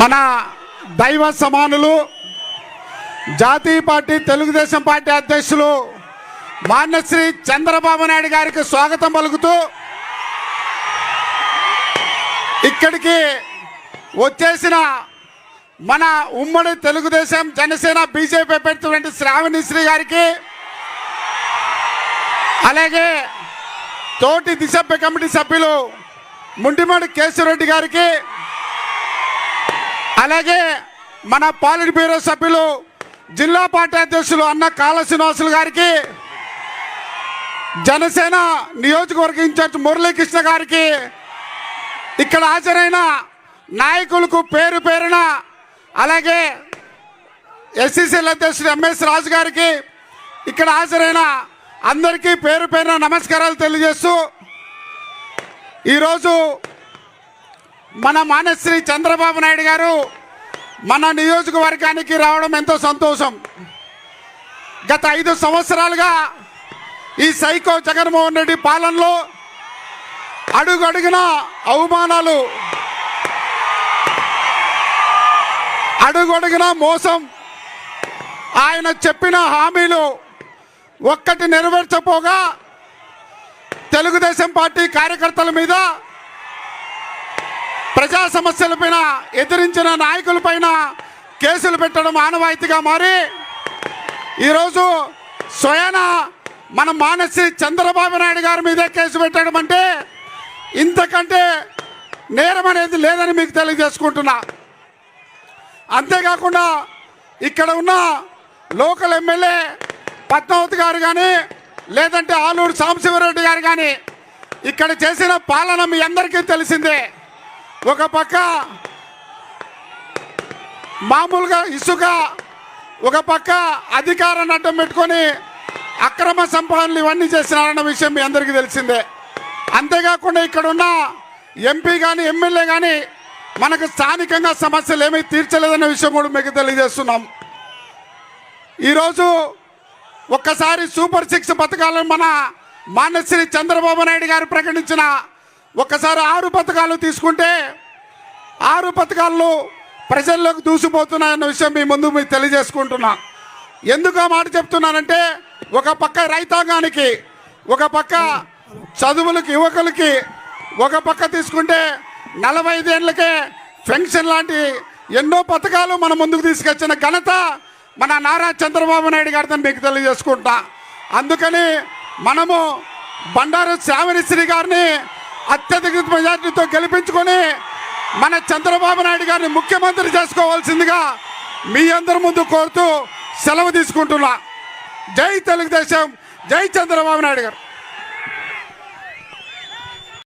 మన దైవ సమానులు జాతీయ పార్టీ తెలుగుదేశం పార్టీ అధ్యక్షులు మాన్యశ్రీ చంద్రబాబు నాయుడు గారికి స్వాగతం పలుకుతూ ఇక్కడికి వచ్చేసిన మన ఉమ్మడి తెలుగుదేశం జనసేన బీజేపీ పెట్టినటువంటి శ్రావణిశ్రీ గారికి అలాగే తోటి దిశభ్య కమిటీ సభ్యులు ముండిమడి కేశవరెడ్డి గారికి అలాగే మన పాలిట్ బ్యూరో సభ్యులు జిల్లా పార్టీ అధ్యక్షులు అన్న కాళ శ్రీనివాసులు గారికి జనసేన నియోజకవర్గ ఇన్ఛార్జ్ మురళీకృష్ణ గారికి ఇక్కడ హాజరైన నాయకులకు పేరు పేరున అలాగే ఎస్సీసీల అధ్యక్షుడు ఎంఎస్ రాజు గారికి ఇక్కడ హాజరైన అందరికీ పేరు పేరున నమస్కారాలు తెలియజేస్తూ ఈరోజు మన మానశ్రీ చంద్రబాబు నాయుడు గారు మన నియోజకవర్గానికి రావడం ఎంతో సంతోషం. గత ఐదు సంవత్సరాలుగా ఈ సైకో జగన్మోహన్ రెడ్డి పాలనలో అడుగడుగున అవమానాలు అడుగడుగున మోసం ఆయన చెప్పిన హామీలు ఒక్కటి నెరవేర్చపోగా తెలుగుదేశం పార్టీ కార్యకర్తల మీద ప్రజా సమస్యలపైన ఎదిరించిన నాయకులపైన కేసులు పెట్టడం ఆనవాయితీగా మారి ఈరోజు స్వయాన మన మానసి చంద్రబాబు నాయుడు గారి మీదే కేసు పెట్టడం అంటే ఇంతకంటే నేరం అనేది లేదని మీకు తెలియజేసుకుంటున్నా. అంతేకాకుండా ఇక్కడ ఉన్న లోకల్ ఎమ్మెల్యే పద్మావతి గారు కానీ లేదంటే ఆలూరు సాంబశివరెడ్డి గారు కానీ ఇక్కడ చేసిన పాలన మీ అందరికీ తెలిసిందే. ఒక పక్క మామూలుగా ఇసుక ఒక పక్క అధికారాన్ని అడ్డం పెట్టుకొని అక్రమ సంపాదనలు ఇవన్నీ చేసినారన్న విషయం మీ అందరికీ తెలిసిందే. అంతేకాకుండా ఇక్కడ ఉన్న ఎంపీ కానీ ఎమ్మెల్యే కానీ మనకు స్థానికంగా సమస్యలు ఏమీ తీర్చలేదన్న విషయం కూడా మీకు తెలియజేస్తున్నాం. ఈరోజు ఒక్కసారి సూపర్ సిక్స్ పథకాలను మన మాన్యశ్రీ చంద్రబాబు నాయుడు గారు ప్రకటించిన ఒక్కసారి ఆరు పథకాలు తీసుకుంటే ఆరు పథకాలు ప్రజల్లోకి దూసిపోతున్నాయన్న విషయం మీ ముందు మీకు తెలియజేసుకుంటున్నా. ఎందుకు మాట చెప్తున్నానంటే ఒక పక్క రైతాంగానికి ఒక పక్క చదువులకి యువకులకి ఒక పక్క తీసుకుంటే నలభై ఐదేళ్ళకే పెన్షన్ లాంటి ఎన్నో పథకాలు మన ముందుకు తీసుకొచ్చిన ఘనత మన నారా చంద్రబాబు నాయుడు గారితో మీకు తెలియజేసుకుంటా అందుకని మనము బండారు శ్రావణిశ్రీ గారిని అత్యధిక మెజార్టీతో గెలిపించుకొని మన చంద్రబాబు నాయుడు గారిని ముఖ్యమంత్రి చేసుకోవాల్సిందిగా మీ అందరి ముందు కోరుతూ సెలవు తీసుకుంటున్నా. జై తెలుగుదేశం జై చంద్రబాబు నాయుడు గారు.